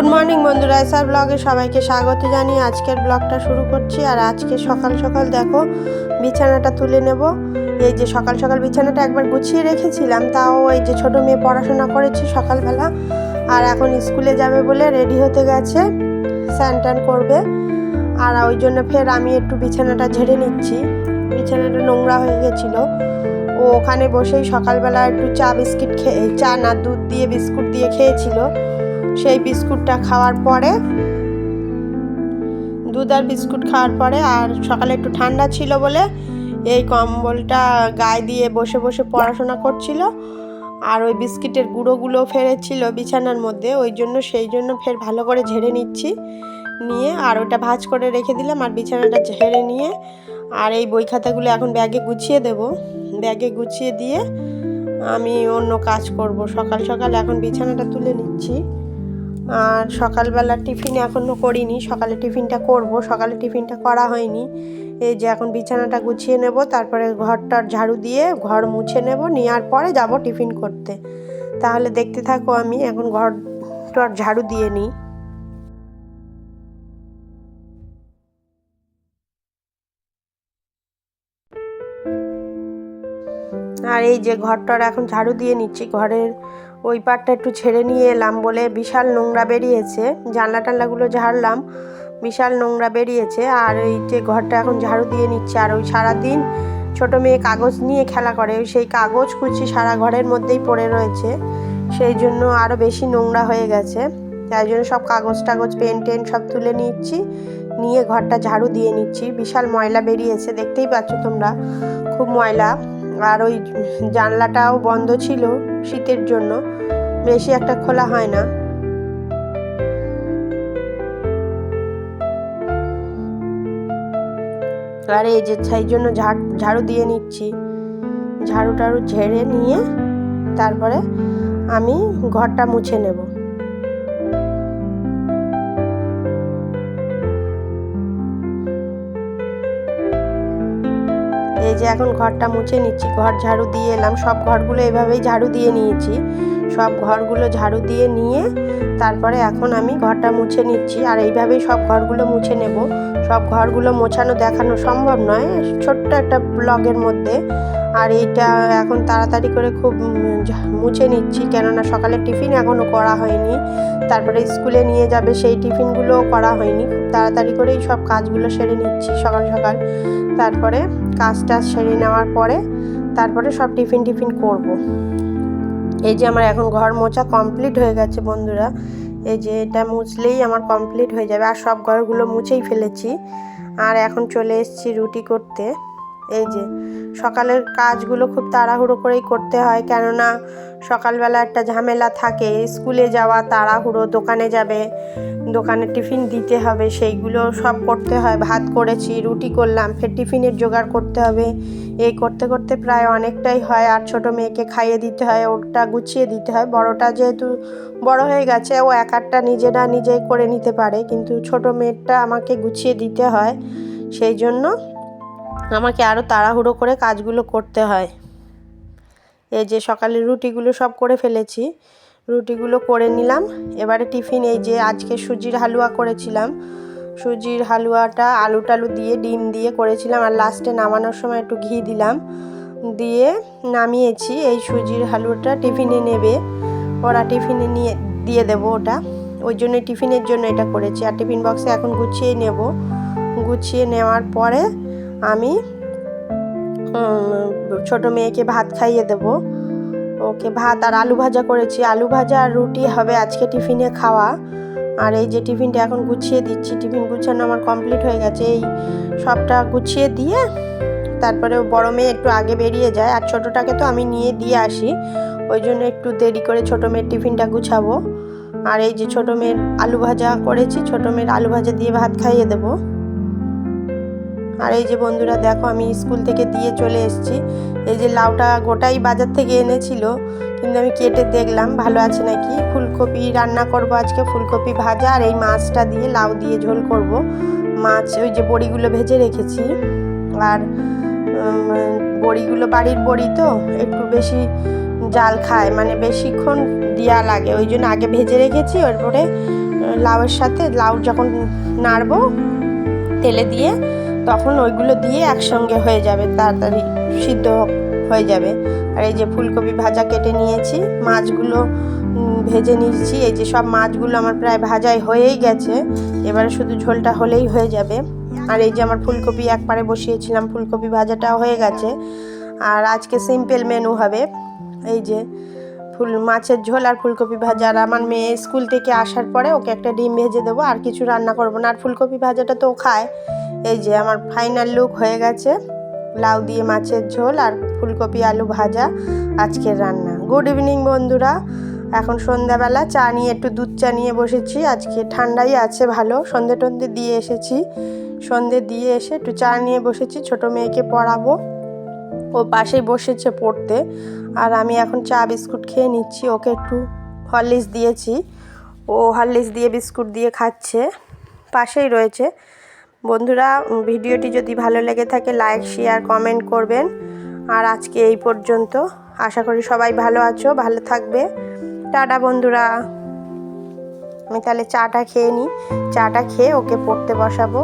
Good morning বন্ধুরা। SR ব্লগে সবাইকে স্বাগত জানিয়ে আজকের ব্লগটা শুরু করছি। আর আজকে সকাল সকাল দেখো, বিছানাটা তুলে নেব। এই যে সকাল সকাল বিছানাটা একবার গুছিয়ে রেখেছিলাম, তাও এই যে ছোট মেয়ে পড়াশোনা করেছি সকালবেলা। আর এখন স্কুলে যাবে বলে রেডি হতে গেছে স্যান ট্যান করবে। আর ওই জন্য ফের আমি একটু বিছানাটা ঝেড়ে নিচ্ছি। বিছানাটা নোংরা হয়ে গেছিল। ও ওখানে বসেই সকালবেলা একটু চা বিস্কিট খেয়ে চা না দুধ দিয়ে বিস্কুট দিয়ে খেয়েছিল। সেই বিস্কুটটা খাওয়ার পরে দুধ আর বিস্কুট খাওয়ার পরে আর সকালে একটু ঠান্ডা ছিল বলে এই কম্বলটা গায়ে দিয়ে বসে বসে পড়াশোনা করছিল। আর ওই বিস্কিটের গুঁড়োগুলো ফেলেছিল বিছানার মধ্যে, ওই জন্য সেই জন্য ফের ভালো করে ঝেড়ে নিচ্ছি। নিয়ে আর ওটা ভাঁজ করে রেখে দিলাম আর বিছানাটা ঝেড়ে নিয়ে আর এই বই খাতাগুলো এখন ব্যাগে গুছিয়ে দেব। ব্যাগে গুছিয়ে দিয়ে আমি অন্য কাজ করব। সকাল সকাল এখন বিছানাটা তুলে নিচ্ছি। আর সকালবেলা টিফিন এখনও করিনি। সকালে টিফিনটা করব। সকালে টিফিনটা করা হয়নি। এই যে এখন বিছানাটা গুছিয়ে নেব, তারপরে ঘরটার ঝাড়ু দিয়ে ঘর মুছে নেব নেওয়ার পরে যাব টিফিন করতে। তাহলে দেখতে থাকো আমি, এখন ঘরটার ঝাড়ু দিয়ে নিই। আর এই যে ঘরটার এখন ঝাড়ু দিয়ে নিচ্ছি, ঘরের ওই পাটটা একটু ছেড়ে নিয়ে এলাম বলে বিশাল নোংরা বেরিয়েছে, জানলা টানলাগুলো ঝাড়লাম, বিশাল নোংরা বেরিয়েছে আর এই যে ঘরটা এখন ঝাড়ু দিয়ে নিচ্ছে আর ওই সারাদিন ছোট মেয়ে কাগজ নিয়ে খেলা করে, ওই সেই কাগজ কুচি সারা ঘরের মধ্যেই পড়ে রয়েছে, সেই জন্য আরও বেশি নোংরা হয়ে গেছে, তাই জন্য সব কাগজ টাগজ, পেন টেন সব তুলে নিচ্ছি, নিয়ে ঘরটা ঝাড়ু দিয়ে নিচ্ছি, বিশাল ময়লা বেরিয়েছে, দেখতেই পাচ্ছ তোমরা, খুব ময়লা। আর ওই জানলাটাও বন্ধ ছিল শীতের জন্য। বেশি একটা খোলা হয় না। আর এই যে সেই জন্য ঝাড়, ঝাড়ু দিয়ে নিচ্ছি। ঝাড়ু টাড়ু ঝেড়ে নিয়ে তারপরে আমি ঘরটা মুছে নেব। এই যে এখন ঘরটা মুছে নিচ্ছি, ঘর ঝাড়ু দিয়ে এলাম। সব ঘরগুলো এভাবেই ঝাড়ু দিয়ে নিয়েছি। সব ঘরগুলো ঝাড়ু দিয়ে নিয়ে তারপরে এখন আমি ঘরটা মুছে নিচ্ছি। আর এইভাবেই সব ঘরগুলো মুছে নেব। সব ঘরগুলো মোছানো, দেখানো সম্ভব নয়। ছোট্ট একটা ব্লগের মধ্যে। আর এইটা এখন তাড়াতাড়ি করে খুব মুছে নিচ্ছি। কেননা সকালে টিফিন এখনও করা হয়নি। তারপরে স্কুলে নিয়ে যাবে সেই টিফিনগুলোও করা হয়নি। খুব তাড়াতাড়ি করেই সব কাজগুলো সেরে নিচ্ছি সকাল সকাল। তারপরে কাজটা সেরে নেওয়ার পরে তারপরে সব টিফিন টিফিন করব। এই যে আমার এখন ঘর মোছা কমপ্লিট হয়ে গেছে বন্ধুরা। এই যে এটা মুছলেই আমার কমপ্লিট হয়ে যাবে। আর সব ঘরগুলো মুছেই ফেলেছি। আর এখন চলে এসেছি রুটি করতে। এই যে, সকালের কাজগুলো খুব তাড়াহুড়ো করেই করতে হয়। কেননা, সকালবেলা একটা ঝামেলা থাকে, স্কুলে যাওয়া তাড়াহুড়ো, দোকানে যাবে, দোকানে টিফিন দিতে হবে, সেইগুলো সব করতে হয়। ভাত করেছি, রুটি করলাম, ফের টিফিনের জোগাড় করতে হবে। এই করতে করতে প্রায় অনেকটাই হয়, আর ছোট মেয়েকে খাইয়ে দিতে হয় ওটা গুছিয়ে দিতে হয়। বড়টা যেহেতু বড় হয়ে গেছে, ও এক একটা নিজেরা নিজেই করে নিতে পারে, কিন্তু ছোট মেয়েরটা আমাকে গুছিয়ে দিতে হয়। সেই জন্য আমাকে আরও তাড়াহুড়ো করে কাজগুলো করতে হয়। এই যে সকালে রুটিগুলো সব করে ফেলেছি। রুটিগুলো করে নিলাম। এবারে টিফিন এই যে আজকে সুজির হালুয়া করেছিলাম। সুজির হালুয়াটা আলু টালু দিয়ে, ডিম দিয়ে করেছিলাম। আর লাস্টে নামানোর সময় একটু ঘি দিলাম। দিয়ে নামিয়েছি। এই সুজির হালুয়াটা টিফিনে নেবে। ওরা টিফিনে নিয়ে, দিয়ে দেবো ওটা। ওই জন্য টিফিনের জন্য এটা করেছি। আর টিফিন বক্সে এখন গুছিয়ে নেব। গুছিয়ে নেওয়ার পরে আমি ছোট মেয়েকে ভাত খাইয়ে দেব। ওকে ভাত আর আলু ভাজা করেছি। আলু ভাজা আর রুটি হবে আজকে টিফিনে খাওয়া। আর এই যে টিফিনটা এখন গুছিয়ে দিচ্ছি। টিফিন গুছানো আমার কমপ্লিট হয়ে গেছে। এই সবটা গুছিয়ে দিয়ে তারপরে বড় মেয়ে একটু আগে বেরিয়ে যায়। আর ছোটোটাকে তো আমি নিয়ে দিয়ে আসি। ওই জন্য একটু দেরি করে ছোটো মেয়ের টিফিনটা গুছাবো। আর এই যে ছোটো মেয়ের আলু ভাজা করেছি, ছোটো মেয়ের আলু ভাজা দিয়ে ভাত খাইয়ে দেবো। আর এই যে বন্ধুরা, দেখো আমি স্কুল থেকে দিয়ে চলে এসেছি। এই যে লাউটা গোটাই বাজার থেকে এনেছিল, কিন্তু আমি কেটে দেখলাম, ভালো আছে নাকি? ফুলকপি রান্না করব আজকে, ফুলকপি ভাজা আর এই মাছটা দিয়ে লাউ দিয়ে ঝোল করব। মাছ, ওই যে বড়িগুলো ভেজে রেখেছি। আর বড়িগুলো বাড়ির বড়ি তো, একটু বেশি জাল খায় মানে বেশিক্ষণ দেওয়া লাগে। ওই জন্য আগে ভেজে রেখেছি ওরপরে লাউয়ের সাথে লাউ যখন নাড়বো, তেলে দিয়ে তখন ওইগুলো দিয়ে একসঙ্গে হয়ে যাবে, তাড়াতাড়ি সিদ্ধ হয়ে যাবে। আর এই যে ফুলকপি ভাজা কেটে নিয়েছি, মাছগুলো ভেজে নিয়েছি। এই যে সব মাছগুলো আমার প্রায় ভাজাই হয়েই গেছে, এবারে শুধু ঝোলটা হলেই হয়ে যাবে। আর এই যে আমার ফুলকপি একবারে বসিয়েছিলাম, ফুলকপি ভাজাটাও হয়ে গেছে। আর আজকে সিম্পল মেনু হবে, এই যে ফুল, মাছের ঝোল আর ফুলকপি ভাজা। আর আমার মেয়ে স্কুল থেকে আসার পরে ওকে একটা ডিম ভেজে দেবো, আর কিছু রান্না করব না। আর ফুলকপি ভাজাটা তো খায়। এই যে আমার ফাইনাল লুক হয়ে গেছে। লাউ দিয়ে মাছের ঝোল আর ফুলকপি আলু ভাজা আজকের রান্না। গুড ইভিনিং বন্ধুরা। এখন সন্ধ্যাবেলা, চা নিয়ে একটু দুধ চা নিয়ে বসেছি। আজকে ঠান্ডাই আছে ভালো, সন্ধে টন্ধে দিয়ে এসেছি। সন্ধে দিয়ে এসে একটু চা নিয়ে বসেছি, ছোট মেয়েকে পড়াবো। ও পাশেই বসেছে পড়তে। আর আমি এখন চা বিস্কুট খেয়ে নিচ্ছি, ওকে একটু হরলিক্স দিয়েছি। ও হরলিক্স দিয়ে বিস্কুট দিয়ে খাচ্ছে, পাশেই রয়েছে। বন্ধুরা ভিডিওটি যদি ভালো লেগে থাকে লাইক শেয়ার কমেন্ট করবেন। আর আজকে এই পর্যন্ত। আশা করি সবাই ভালো আছো, ভালো থাকবে। টাটা, বন্ধুরা। আমি তাহলে চাটা খেয়ে নিই চাটা খেয়ে ওকে পড়তে বসাবো।